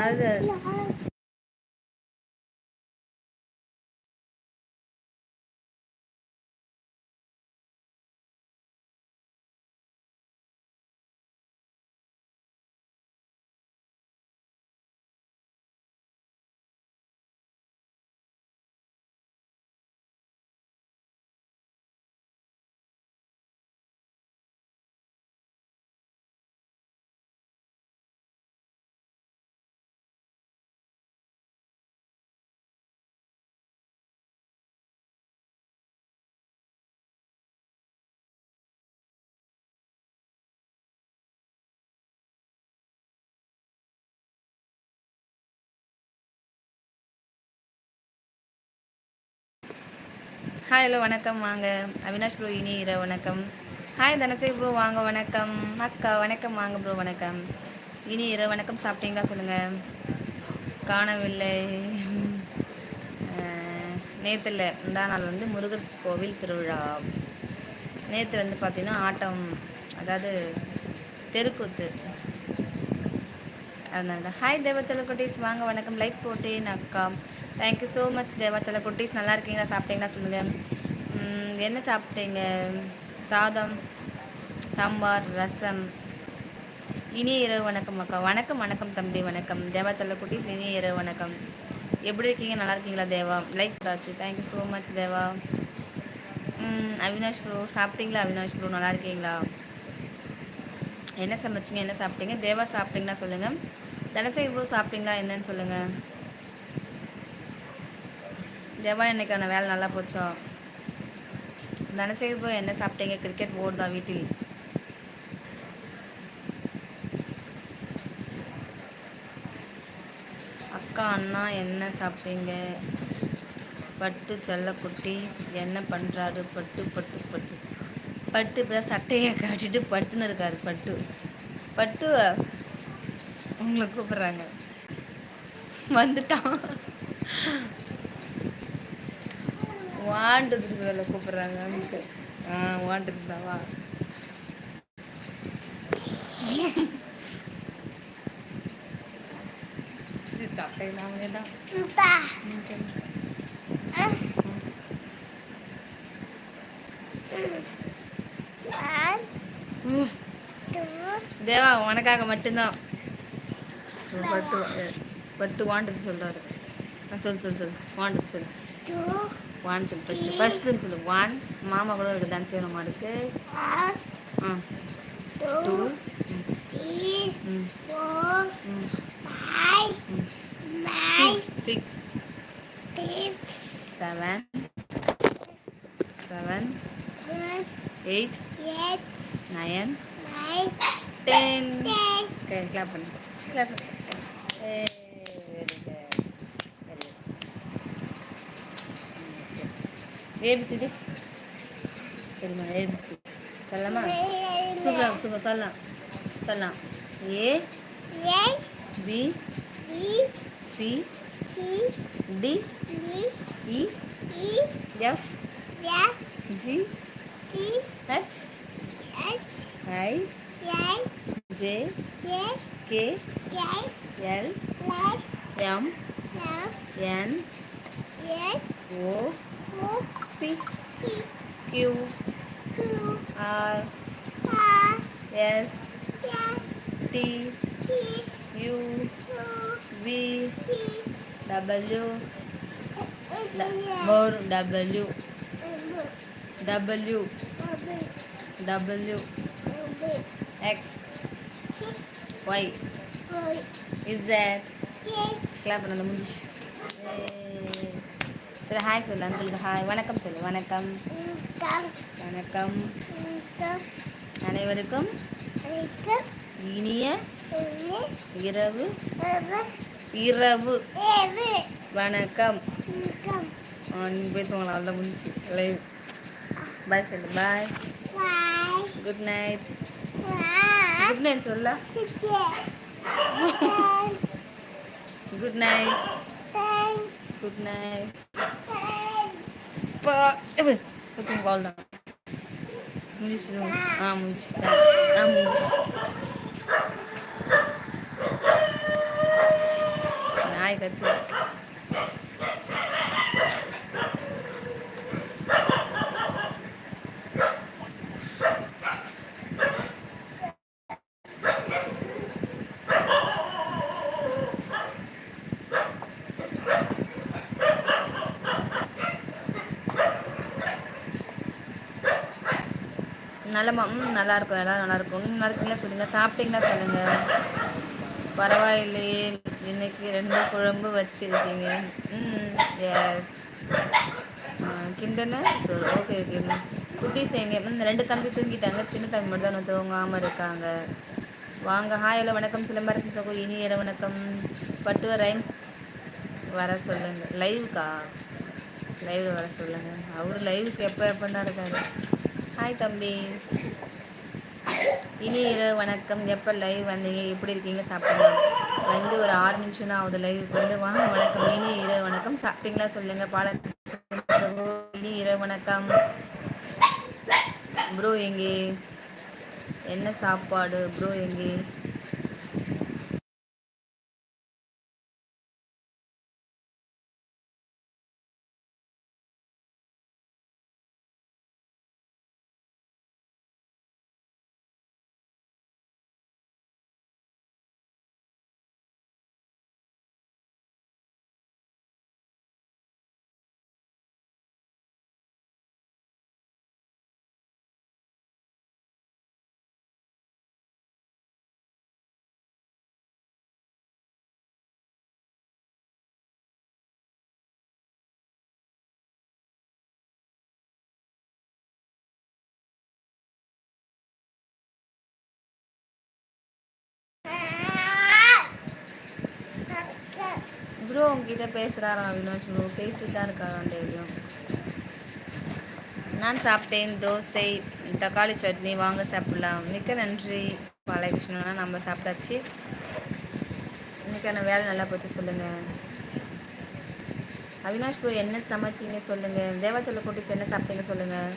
அது hi hello வணக்கம். வாங்க. அவினாஷ் ப்ரோ இனி இர வணக்கம். ஹாய் தனசே ப்ரோ வாங்க வணக்கம். அக்கா வணக்கம் வாங்க ப்ரோ வணக்கம். இனி இர வணக்கம். சாப்பிட்டீங்களா சொல்லுங்கள் காணவில்லை. நேற்றுல இந்த நாள் வந்து முருகர் கோவில் திருவிழா. நேற்று வந்து பார்த்திங்கன்னா ஆட்டம் அதாவது தெருக்கூத்து. அதனால. தான் ஹாய் தேவச்சல குட்டீஸ் வாங்க வணக்கம். லைக் போட்டேன் அக்கா தேங்க்யூ ஸோ மச் தேவாச்சல குட்டீஸ் நல்லா இருக்கீங்களா? சாப்பிட்டீங்களா சொல்லுங்கள் என்ன சாப்பிட்டீங்க? சாதம் சாம்பார் ரசம். இனிய இரவு வணக்கம் அக்கா. வணக்கம் வணக்கம் தம்பி. வணக்கம். தேவாச்சல குட்டீஸ் இனிய இரவு வணக்கம். எப்படி இருக்கீங்க? நல்லா இருக்கீங்களா Deva like தாச்சு thank you so much Deva Avinash bro சாப்பிட்டீங்களா அவினாஷ் ப்ரோ நல்லா இருக்கீங்களா? என்ன சமைச்சிங்க? என்ன சாப்பிட்டீங்க? தேவா சாப்பிட்டீங்கன்னா சொல்லுங்கள் தனசேகர் ப்ரோ சாப்பிட்டீங்களா என்னன்னு சொல்லுங்கள் ஜெவா இன்னைக்கான வேலை நல்லா போச்சோ? தனசேகர் ப்ரோ என்ன சாப்பிட்டீங்க? கிரிக்கெட் ஓடுதா வீட்டில். அக்கா அண்ணா என்ன சாப்பிட்டீங்க? பட்டு செல்லக்குட்டி என்ன பண்ணுறாரு பட்டு பட்டு பட்டு. பட்டு இப்போ சட்டையை காட்டிட்டு படுத்துன்னு இருக்காரு பட்டு. பட்டு உங்களை கூப்பிட்றாங்க. வந்துட்டான். வாண்டதுக்கு வேலை கூப்பிட்றாங்க அவனுக்கு ஆ வாண்டதுக்கு தான். வா தேவா உனக்காக மட்டும்தான். பட்டு பட்டு வாண்டது சொல்றாரு. சொல் சொல் சொல் வாண்டது சொல் ஒன் சொல்லு ஃபஸ்ட்டு ஃபஸ்ட்டுன்னு சொல்லு. ஒன் மாமா கூட இருக்கு. டான்ஸ் செய்யணுமா இருக்கு. ஆ two six seven seven eight nine ten clap பண்ணு. Clap Hey, very good. Very good. ABCD. Telma ABCD. Salama. Subha subha salam. Salam. A. A. B. B. C. C. D. D. E. E. F. F. G. G. H. H. I. I. J. J. K. L M N O P Q R S T U V W more W W W X Y is that clap on the சரி hi சொல்லு அங்கிளுக்கு hi வணக்கம் சொல்லு வணக்கம். வணக்கம். அனைவருக்கும் இனிய இரவு. இரவு. வணக்கம். பேசுவாங்களா அவ்வளோ முடிச்சு லைவ் பாய் சொல்லு bye good night good night சொல்ல. Good night good night Fucking ball down. முடிச்சு ஆ முடிச்சு ஆ முடிச்சு கத்து நல்லம்மா ம் நல்லாயிருக்கும் எல்லோரும் நல்லாயிருக்கும் நீங்கள் நல்லா இருக்கீங்களா? சொல்லுங்கள் சாப்பிட்டீங்களா? சொல்லுங்கள் பரவாயில்லையே. இன்னைக்கு ரெண்டு குழம்பு வச்சுருக்கீங்க. ம் எஸ் கிண்டனு சொல் ஓகே ஓகே. குட்டி செய்யுங்க ம் ரெண்டு தம்பி தூங்கிட்டாங்க. சின்ன தம்பி மட்டும் தான் தூங்காமல் இருக்காங்க. வாங்க ஹாய் ஹலோ வணக்கம். சிலம்பரசன் சகோ இனிய வணக்கம். பட்டுவ ரைம்ஸ் வர சொல்லுங்கள் லைவுக்கா லைவில் வர சொல்லுங்கள் அவர் லைவுக்கு எப்போ எப்படின்னா இருக்காரு? ஹாய் தம்பி. இனி இரவு வணக்கம். எப்போ லைவ் வந்தீங்க எப்படி இருக்கீங்க? சாப்பிட்டீங்க வந்து ஒரு ஆறு நிமிஷம் தான் ஆகுது லைவுக்கு வந்து. வாங்க வணக்கம். இனி இரவு வணக்கம். சாப்பிட்டீங்களா? சொல்லுங்க. பால இனி இரவு வணக்கம். ப்ரோ எங்கே? என்ன சாப்பாடு? ப்ரோ எங்கே? ப்ரோ உங்ககிட்ட பேசுகிறாராம் அவினாஷ் ப்ரோ பேசிட்டு தான் இருக்காராம் டெய்லியும். நான் சாப்பிட்டேன் தோசை தக்காளி சட்னி வாங்க சாப்பிடலாம். மிக்க நன்றி பாலகிருஷ்ணனா நம்ம சாப்பிட்டாச்சு. இன்னைக்கான வேலை நல்லா போச்சு சொல்லுங்கள் அவினாஷ் ப்ரோ என்ன சமைச்சிங்க சொல்லுங்கள் தேவாச்சல கூட்டிஸ் என்ன சாப்பிட்டீங்க சொல்லுங்கள்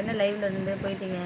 என்ன லைவ்ல இருந்து போயிட்டீங்க?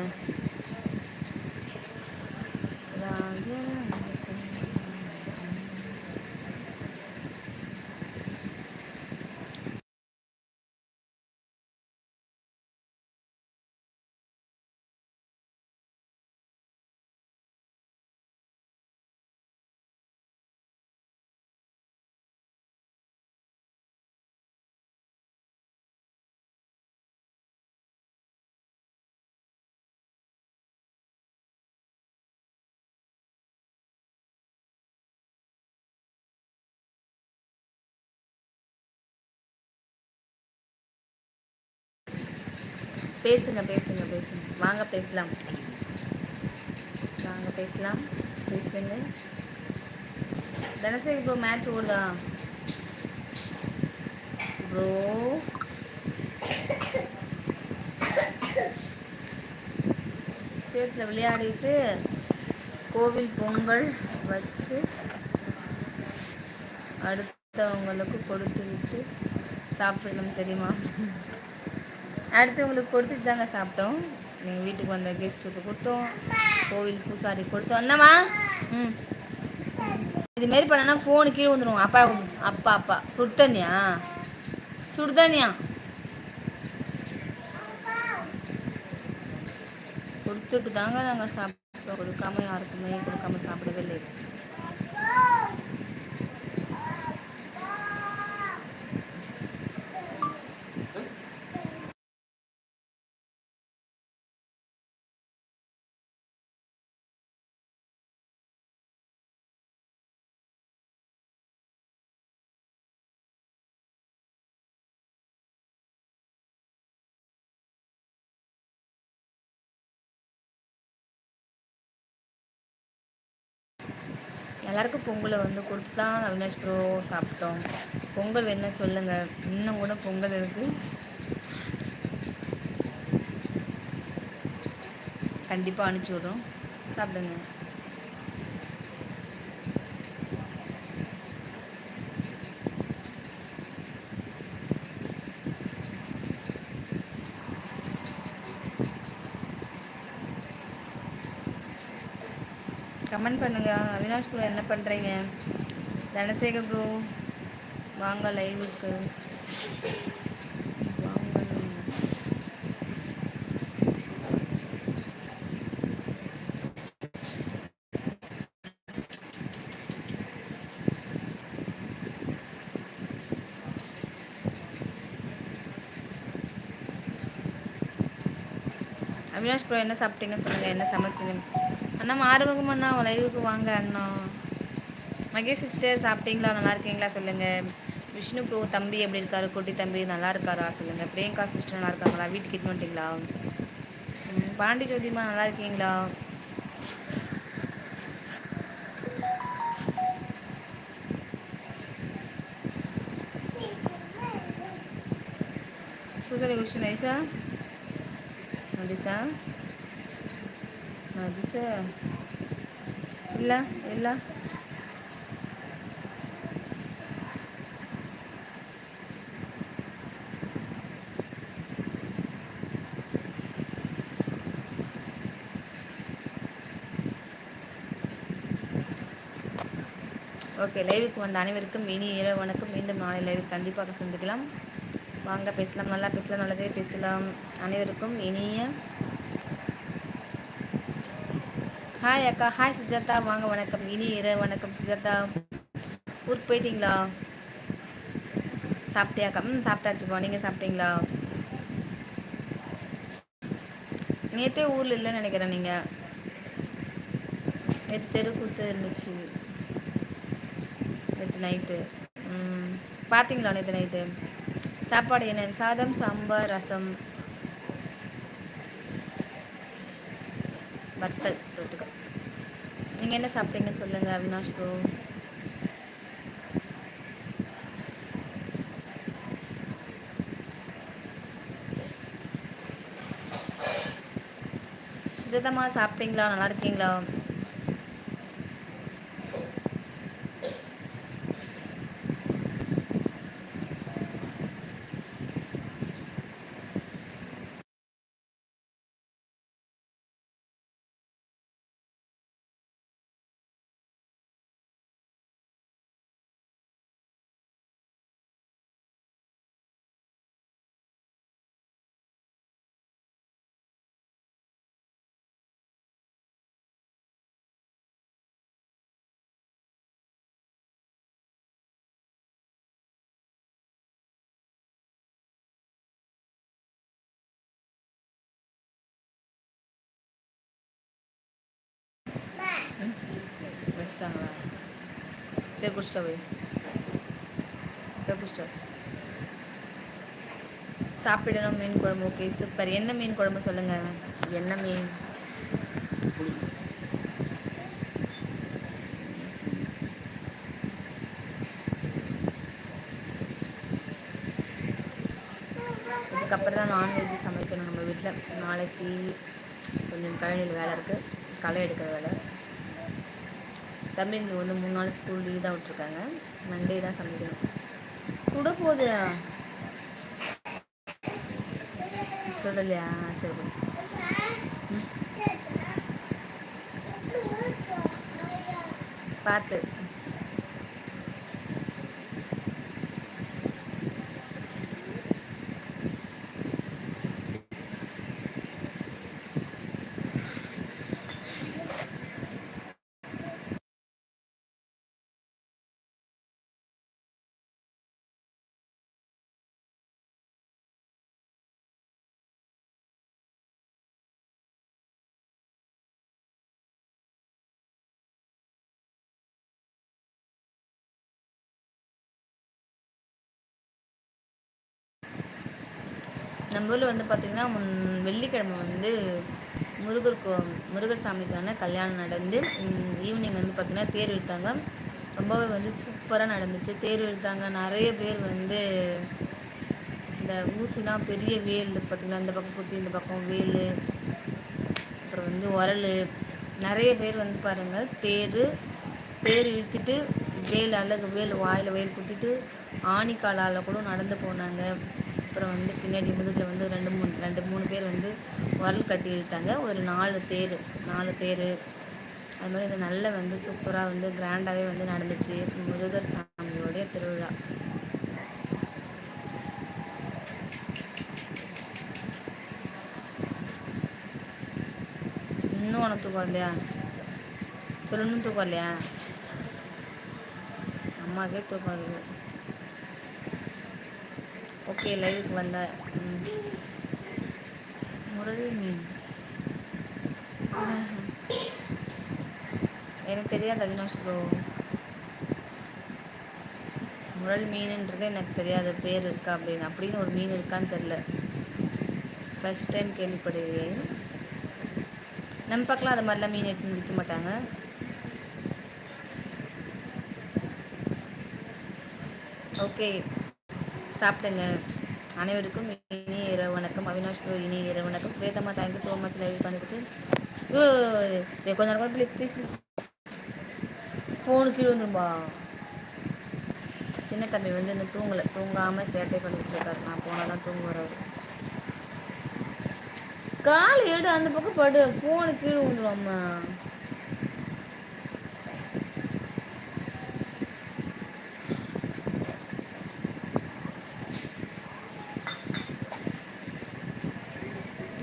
பேசுங்க பேசுங்க பேசுங்க. வாங்க பேசலாம். வாங்க பேசலாம். பேசுங்க. தனசேகர் ப்ரோ மேட்ச் ஓடுதா? ப்ரோ சேத்துல விளையாடிட்டு கோவில் பொங்கல் வச்சு அடுத்தவங்களுக்கு கொடுத்து விட்டு சாப்பிடணும் தெரியுமா? அடுத்தவங்களுக்கு கொடுத்துட்டு தாங்க சாப்பிட்டோம். எங்கள் வீட்டுக்கு வந்த கெஸ்ட்டுக்கு கொடுத்தோம். கோவில் பூசாரி கொடுத்தோம். என்னம்மா ம். இதுமாரி பண்ணனா ஃபோனு கீழே வந்துடும் அப்பா அப்பா அப்பா. சுடுதண்ணியா சுடுதண்ணியா கொடுத்துட்டு தாங்க நாங்கள் சாப்பிட்டோம். கொடுக்காம யாருக்குமே கொடுக்காம சாப்பிடவே இல்லை. எல்லாருக்கும் பொங்கலை வந்து கொடுத்து தான் அவினாஷ் ப்ரோ சாப்பிட்டோம். பொங்கல் வேணா சொல்லுங்கள் இன்னும் கூட பொங்கல் இருக்குது கண்டிப்பாக அனுப்பிச்சி விட்றோம். சாப்பிடுங்க. கமெண்ட் பண்ணுங்கள் அவினாஷ் ப்ரோ என்ன பண்ணுறீங்க தனசேகர் ப்ரோ வாங்க லைவுக்கு அவினாஷ் ப்ரோ என்ன சாப்பிட்டீங்க சொல்லுங்கள் என்ன சமைச்சிங்க அண்ணா மாறுமுகம் அண்ணா லைவுக்கு வாங்க அண்ணா. மகேஷ் சிஸ்டர் சாப்பிட்டீங்களா? நல்லா இருக்கீங்களா? சொல்லுங்கள் விஷ்ணு ப்ரோ தம்பி எப்படி இருக்காரு? குட்டி தம்பி நல்லா இருக்காரா? சொல்லுங்கள் பிரியங்கா சிஸ்டர் நல்லா இருக்காங்களா? வீட்டுக்கு கிட்ட வந்துட்டீங்களா? பாண்டி ஜோதிமா நல்லா இருக்கீங்களா? சுசரி கொஸ்டின் ஐசா சார் நதிசா இல்லை இல்லை. ஓகே லைவுக்கு வந்த அனைவருக்கும் இனி இரவு வணக்கம். மீண்டும் நாளை லைவுக்கு கண்டிப்பாக சந்திக்கலாம். வாங்க பேசலாம். நல்லா பேசலாம் நல்லதே பேசலாம். அனைவருக்கும் இனிய ஹாய் அக்கா. ஹாய் சுஜாதா. வாங்க வணக்கம். இனி இரு வணக்கம் சுஜாதா. ஊருக்கு போயிட்டீங்களா? சாப்பிட்டியாக்கா ம் சாப்பிட்டாச்சுப்பா. நீங்கள் சாப்பிட்டீங்களா? நேற்றே ஊரில் இல்லைன்னு நினைக்கிறேன் நீங்கள் நேற்று தெருக்கூத்து இருந்துச்சு. நேற்று நைட்டு பார்த்தீங்களா நேற்று நைட்டு சாப்பாடு என்ன? சாதம் சாம்பார் ரசம். வத்தல். நீங்கள் என்ன சாப்பிட்டீங்கன்னு சொல்லுங்கள் அவினாஷ் ப்ரோ சுஜதமாக சாப்பிட்டீங்களா? நல்லா இருக்கீங்களா? வச்சிட்டாங்களா சரி குடிச்சிட்டா போய் குடிச்சிட்டா சாப்பிடணும் மீன் குழம்பு ஓகே சூப்பர் என்ன மீன் குழம்பு சொல்லுங்கள் என்ன மீன் இதுக்கப்புறம் தான் நான்வெஜ் சமைக்கணும் நம்ம வீட்டில் நாளைக்கு கொஞ்சம் கழனியில் வேலை இருக்குது களை எடுக்கிற வேலை தம்பிங்க வந்து மூணு நாள் ஸ்கூல் லீவ் தான் விட்ருக்காங்க மண்டே தான் சமைக்கணும். சுட போகுது. சுடலையா சரி பார்த்து. நம்ம ஊரில் வந்து பார்த்திங்கன்னா முன் வெள்ளிக்கிழமை வந்து முருகர் கோ முருகர் சாமிக்கான கல்யாணம் நடந்து ஈவினிங் வந்து பார்த்திங்கன்னா தேர் இழுத்தாங்க. ரொம்பவே வந்து சூப்பராக நடந்துச்சு. தேர் இழுத்தாங்க. நிறைய பேர் வந்து இந்த ஊசிலாம் பெரிய வேல் பார்த்திங்கன்னா இந்த பக்கம் குத்தி இந்த பக்கம் வேல் அப்புறம் வந்து உரல் நிறைய பேர் வந்து பாருங்கள் தேர் தேர் இழுத்துட்டு வேல் அழகு வேல் வாயில் வேல் குத்திட்டு ஆணிக்காலால் கூட நடந்து போனாங்க. அப்புறம் வந்து பின்னாடி முதுகில் வந்து ரெண்டு மூணு ரெண்டு மூணு பேர் வந்து உரல் கட்டி இழுத்தாங்க ஒரு நாலு பேர் நாலு பேர் அது மாதிரி இது நல்ல வந்து சூப்பராக வந்து கிராண்டாகவே வந்து நடந்துச்சு முருகர் சாமியோடைய திருவிழா. இன்னும் ஒன்று தூக்கம் இல்லையா சொல்லணும் தூக்கம் இல்லையா அம்மாக்கே தூக்கம் இருக்குது ஓகே லைவுக்கு வந்த. முரளி மீன். எனக்கு தெரியாது அவினாஷ் ப்ரோ முரல் மீனுன்றது எனக்கு தெரியாத பேர் இருக்கா அப்படின்னு. அப்படின்னு ஒரு மீன் இருக்கான்னு தெரில ஃபஸ்ட் டைம் கேள்விப்படுகிறேன். நம்ம பக்கம்லாம் அது மாதிரிலாம் மீன் எடுத்து விற்க மாட்டாங்க. ஓகே சாப்பிடுங்க. அனைவருக்கும் இனி இரவு வணக்கம். அவினாஷ் ப்ரோ இனி இரவு வணக்கம். ஸ்வேதம்மா thank you so much live பண்ணிட்டு ஓ கொஞ்ச நேரம் ப்ளீஸ் ப்ளீஸ் ப்ளீஸ் ஃபோனு கீழே வந்துரும்பா சின்ன தம்பி வந்து இன்னும் தூங்கலை. தூங்காமல் சேட்டை பண்ணிட்டு இருக்காரு. நான் போனால் தான் தூங்க அவர் கால் எடு அந்த பக்கம் படு. ஃபோனு கீழே விழுந்துருவாம்மா.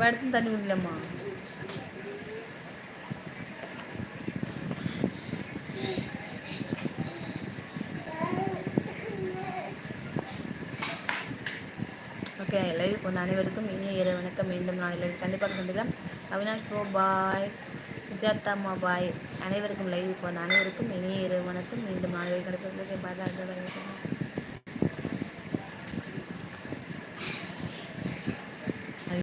படுத்து தண்ணி குடிக்கலம்மா ஓகே லைவ் கொண்ட அனைவருக்கும் இனிய இரவு வணக்கம். மீண்டும் நான் லைவ் கண்டிப்பாக கண்டிதான் அவினாஷ் ப்ரோ பாய் சுஜாதாம்மா பாய் அனைவருக்கும் லைவ் இப்போ அனைவருக்கும் இனிய இரவு வணக்கம். மீண்டும் நாளை கண்டிப்பாக பாய்